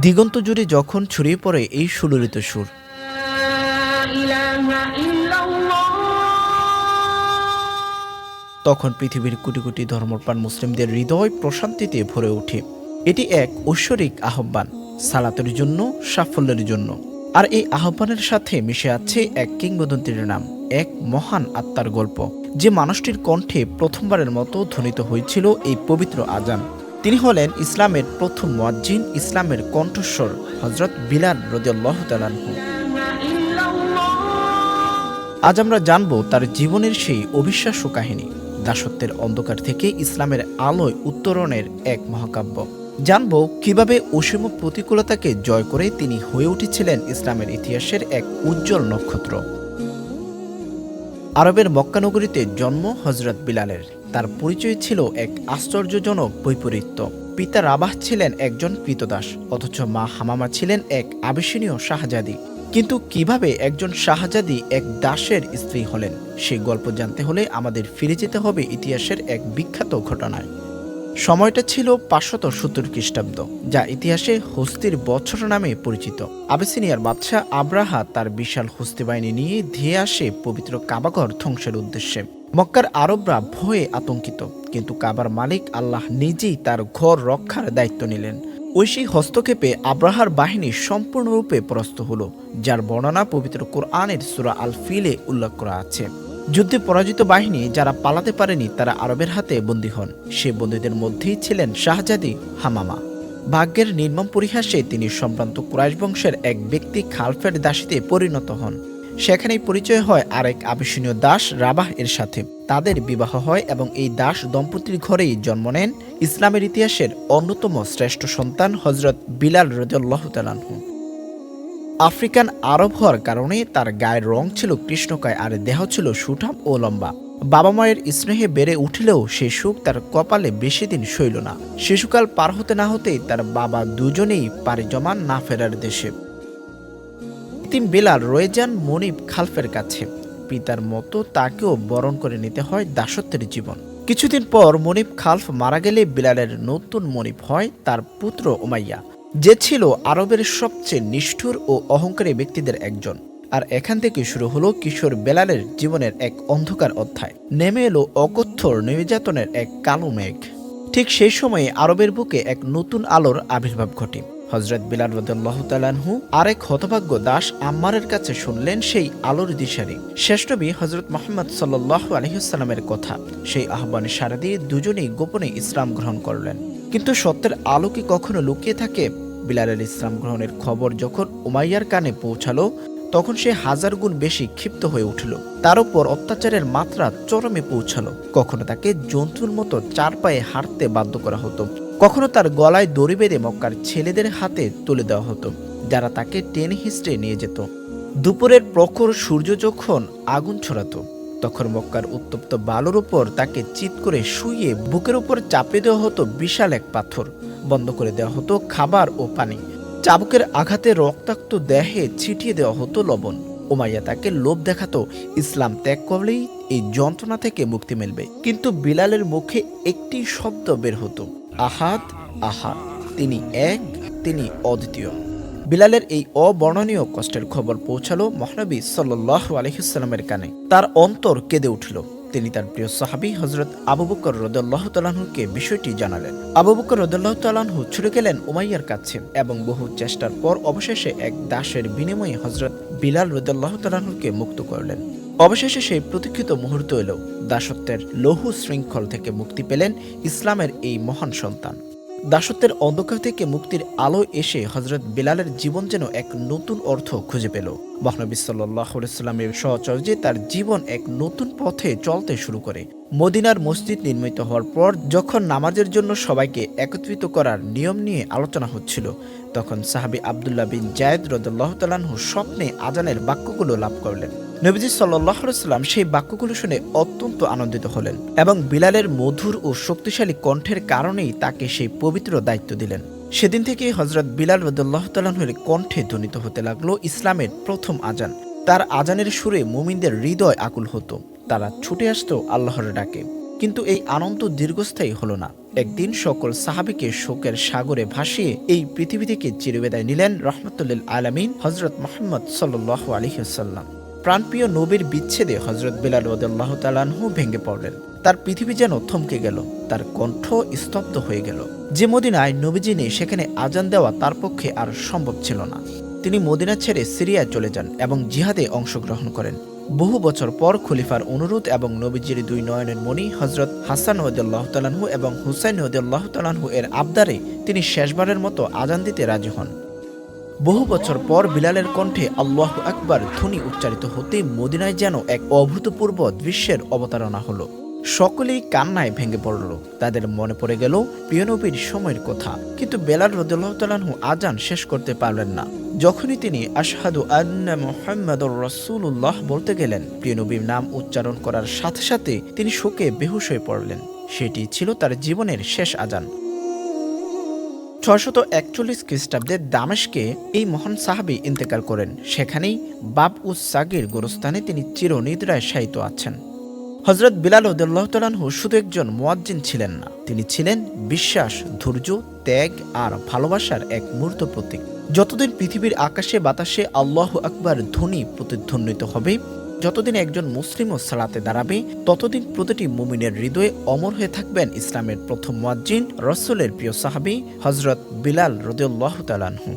দিগন্ত জুড়ে যখন ছড়িয়ে পড়ে এই সুললিত সুর। তখন পৃথিবীর কোটি কোটি ধর্মপ্রাণ মুসলিমদের হৃদয় প্রশান্তিতে ভরে ওঠে। এটি এক ঐশ্বরিক আহ্বান সালাতের জন্য সাফল্যের জন্য। আর এই আহ্বানের সাথে মিশে আছে এক কিংবদন্তির নাম। এক মহান আত্মার গল্প, যে মানুষটির কণ্ঠে প্রথমবারের মতো ধ্বনিত হয়েছিল এই পবিত্র আজান। তিনি হলেন ইসলামের প্রথম মজ্জিন ইসলামের কণ্ঠস্বর হজরত বিলাল রদিয়াল্লাহ তালানহু আজ আমরা জানব তার জীবনের সেই অবিশ্বাস্য কাহিনী, দাসত্বের অন্ধকার থেকে ইসলামের আলোয় উত্তরণের এক মহাকাব্য। জানব কীভাবে অসীম প্রতিকূলতাকে জয় করে তিনি হয়ে উঠেছিলেন ইসলামের ইতিহাসের এক উজ্জ্বল নক্ষত্র। আরবের মক্কানগরীতে জন্ম হজরত বিলালের। তার পরিচয় ছিল এক আশ্চর্যজনক বৈপরীত্য। পিতা রাবাহ ছিলেন একজন কৃতদাস, অথচ মা হামামা ছিলেন এক আবেশনীয় শাহজাদি। কিন্তু কীভাবে একজন শাহজাদি এক দাসের স্ত্রী হলেন সেই গল্প জানতে হলে আমাদের ফিরে যেতে হবে ইতিহাসের এক বিখ্যাত ঘটনায়। সময়টা ছিল পাঁচশত সত্তর খ্রিস্টাব্দ, যা ইতিহাসে হস্তির বছর নামে পরিচিত। আবেসিনিয়ার বাদশাহ আব্রাহা তার বিশাল হস্তি বাহিনী নিয়ে ধেয়ে আসে পবিত্র কাবাঘর ধ্বংসের উদ্দেশ্যে। মক্কার আরবরা ভয়ে আতঙ্কিত, কিন্তু কাবার মালিক আল্লাহ নিজেই তার ঘর রক্ষার দায়িত্ব নিলেন। ঐশী হস্তক্ষেপে আব্রাহার বাহিনী সম্পূর্ণরূপে পরাস্ত হল, যার বর্ণনা পবিত্র কোরআনের সুরা আল ফিলে উল্লেখ করা আছে। যুদ্ধে পরাজিত বাহিনী যারা পালাতে পারেনি তারা আরবের হাতে বন্দী হন। সে বন্দীদের মধ্যেই ছিলেন শাহজাদি হামামা। ভাগ্যের নির্মম পরিহাসে তিনি সম্ভ্রান্ত কুরাইশ বংশের এক ব্যক্তি খালফের দাসীতে পরিণত হন। সেখানেই পরিচয় হয় আরেক আবেশনীয় দাস রাবাহ এর সাথে তাদের বিবাহ হয় এবং এই দাস দম্পতির ঘরেই জন্ম নেন। ইসলামের ইতিহাসের অন্যতম শ্রেষ্ঠ সন্তান হজরত বিলাল রজল্লাহ তালানহু আফ্রিকান আরব হওয়ার কারণে তার গায়ের রং ছিল কৃষ্ণকায় আর দেহ ছিল সুঠাম ও লম্বা। বাবা মায়ের স্নেহে বেড়ে উঠলেও সেই সুখ তার কপালে বেশি দিন সইল না। শিশুকাল পার হতে না হতেই তার বাবা দুজনেই পাড়ি জমান না ফেরার দেশে। তিন বেলাল রয়ে যান মনিব খালফের কাছে। পিতার মতো তাকেও বরণ করে নিতে হয় দাসত্বের জীবন। কিছুদিন পর মনিব খালফ মারা গেলে বিলালের নতুন মনিব হয় তার পুত্র ওমাইয়া যে ছিল আরবের সবচেয়ে নিষ্ঠুর ও অহংকারী ব্যক্তিদের একজন। আর এখান থেকে শুরু হলো কিশোর বেলালের জীবনের এক অন্ধকার অধ্যায়। নেমে এলো অকথ্যর নির্যাতনের এক কালো মেঘ। ঠিক সেই সময়ে আরবের বুকে এক নতুন আলোর আবির্ভাব ঘটে। হজরত বিলাল রদুল্লাহ তালানহু আরেক হতভাগ্য দাস আম্মারের কাছে শুনলেন সেই আলোর দিশারি। শেষ নবী হজরত মোহাম্মদ সাল্লাহ আলহিসাল্লামের কথা। সেই আহ্বানে সারা দিয়ে দুজনেই গোপনে ইসলাম গ্রহণ করলেন। কিন্তু সত্যের আলো কি কখনো লুকিয়ে থাকে? বিলালের ইসলাম গ্রহণের খবর যখন উমাইয়ার কানে পৌঁছালো, তখন সে হাজার গুণ বেশি ক্ষিপ্ত হয়ে উঠল। তার উপর অত্যাচারের মাত্রা চরমে পৌঁছালো। কখনো তাকে জন্তুর মতো চার পায়ে হাঁটতে বাধ্য করা হতো। কখনো তার গলায় দড়ি বেঁধে মক্কার ছেলেদের হাতে তুলে দেওয়া হতো, যারা তাকে টেন হিস্ট্রে নিয়ে যেত। দুপুরের প্রখর সূর্য যখন আগুন ছড়াতো, তখন মক্কার উত্তপ্ত বালুর উপর তাকে চিত করে শুইয়ে বুকের উপর চাপে দেওয়া হতো বিশাল এক পাথর। বন্ধ করে দেওয়া হতো খাবার ও পানি। চাবুকের আঘাতে রক্তাক্ত দেহে ছিটিয়ে দেওয়া হতো লবণ। উমাইয়া তাকে লোভ দেখাতো, ইসলাম ত্যাগ করলেই এই যন্ত্রণা থেকে মুক্তি মিলবে। কিন্তু বিলালের মুখে একটি শব্দ বের হতো আহাদ আহাদ তিনি এক, তিনি অদ্বিতীয়। বিলালের এই অবর্ণনীয় কষ্টের খবর পৌঁছালো মহানবী সাল্লাহ আলহিসাল্লামের কানে। তার অন্তর কেঁদে উঠল। তিনি তার প্রিয় সাহাবি হজরত আবু বকর রদুল্লাহ তালাহুকে বিষয়টি জানালেন। আবু বকর রদুল্লাহ তালাহু ছুটে গেলেন উমাইয়ার কাছে এবং বহু চেষ্টার পর অবশেষে এক দাসের বিনিময়ে হজরত বিলাল রদুল্লাহ তালাহুকে মুক্ত করলেন। অবশেষে সেই প্রতীক্ষিত মুহূর্ত এলো। দাসত্বের লৌহ শৃঙ্খল থেকে মুক্তি পেলেন ইসলামের এই মহান সন্তান। দাসত্বের অন্ধকার থেকে মুক্তির আলো এসে হজরত বিলালের জীবন যেন এক নতুন অর্থ খুঁজে পেল। মহানবী সাল্লাহ সাল্লামের সহচর্যে তার জীবন এক নতুন পথে চলতে শুরু করে। মদিনার মসজিদ নির্মিত হওয়ার পর যখন নামাজের জন্য সবাইকে একত্রিত করার নিয়ম নিয়ে আলোচনা হচ্ছিল, তখন সাহাবি আবদুল্লাহ বিন জায়দ রদুল্লাহ তালাহু স্বপ্নে আজানের বাক্যগুলো লাভ করলেন। নবীজি সাল্লাম সেই বাক্যগুলো শুনে অত্যন্ত আনন্দিত হলেন এবং বিলালের মধুর ও শক্তিশালী কণ্ঠের কারণেই তাকে সেই পবিত্র দায়িত্ব দিলেন। সেদিন থেকে হজরত বিলাল রদুল্লাহ তালাহের কণ্ঠে ধ্বনিত হতে লাগল ইসলামের প্রথম আজান। তার আজানের সুরে মুমিনদের হৃদয় আকুল হতো। তারা ছুটে আসতো আল্লাহর ডাকে। কিন্তু এই আনন্দ দীর্ঘস্থায়ী হলো না। একদিন সকল সাহাবিকে শোকের সাগরে ভাসিয়ে এই পৃথিবী থেকে চিরবিদায় নিলেন রহমতুল্লিল আলমিন হজরত মোহাম্মদ সাল্লাহ আলহিহাল্লাম প্রাণপ্রিয় নবীর বিচ্ছেদে হজরত বিলাল রদাল্লাহ তালানহু ভেঙে পড়লেন। তার পৃথিবী যেন থমকে গেল, তার কণ্ঠ স্তব্ধ হয়ে গেল। যে মদিনায় নবীজি নেই, সেখানে আজান দেওয়া তার পক্ষে আর সম্ভব ছিল না। তিনি মদিনা ছেড়ে সিরিয়ায় চলে যান এবং জিহাদে অংশগ্রহণ করেন। বহু বছর পর খলিফার অনুরোধ এবং নবীজির দুই নয়নের মণি হজরত হাসান ওদুল্লাহ তালানহু এবং হুসাইন ওদুল্লাহ তালানহু এর আবদারে তিনি শেষবারের মতো আজান দিতে রাজি হন। বহু বছর পর বিলালের কণ্ঠে আল্লাহ আকবার ধ্বনি উচ্চারিত হতে মদিনায় যেন এক অভূতপূর্ব দৃশ্যের অবতারণা হলো। সকলেই কান্নায় ভেঙে পড়ল। তাদের মনে পড়ে গেল প্রিয়নবীর সময়ের কথা। কিন্তু বেলাল রদুল্লাহ তালাহু আজান শেষ করতে পারলেন না। যখনই তিনি আশহাদু আন্না মোহাম্মদুর রসুল্লাহ বলতে গেলেন প্রিয়নবীর নাম উচ্চারণ করার সাথে সাথে তিনি শোকে বেহুশ হয়ে পড়লেন। সেটি ছিল তার জীবনের শেষ আজান। ছশত একচল্লিশ খ্রিস্টাব্দে দামেশকে এই মহান সাহাবি ইন্তেকাল করেন। সেখানেই বাব উস সাগির গোরস্থানে তিনি চিরনিদ্রায় শায়িত আছেন। হজরত বিলাল উদ্দাহ তালাহু শুধু একজন মোয়াজ্জিন ছিলেন না, তিনি ছিলেন বিশ্বাস, ধৈর্য, ত্যাগ আর ভালোবাসার এক মূর্ত প্রতীক। যতদিন পৃথিবীর আকাশে বাতাসে আল্লাহ আকবার ধ্বনি প্রতিধ্বনিত হবে, যতদিন একজন মুসলিমও সালাতে দাঁড়াবে, ততদিন প্রতিটি মুমিনের হৃদয়ে অমর হয়ে থাকবেন ইসলামের প্রথম মোয়াজ্জিন, রসুলের প্রিয় সাহাবি হজরত বিলাল রদুল্লাহ তালানহু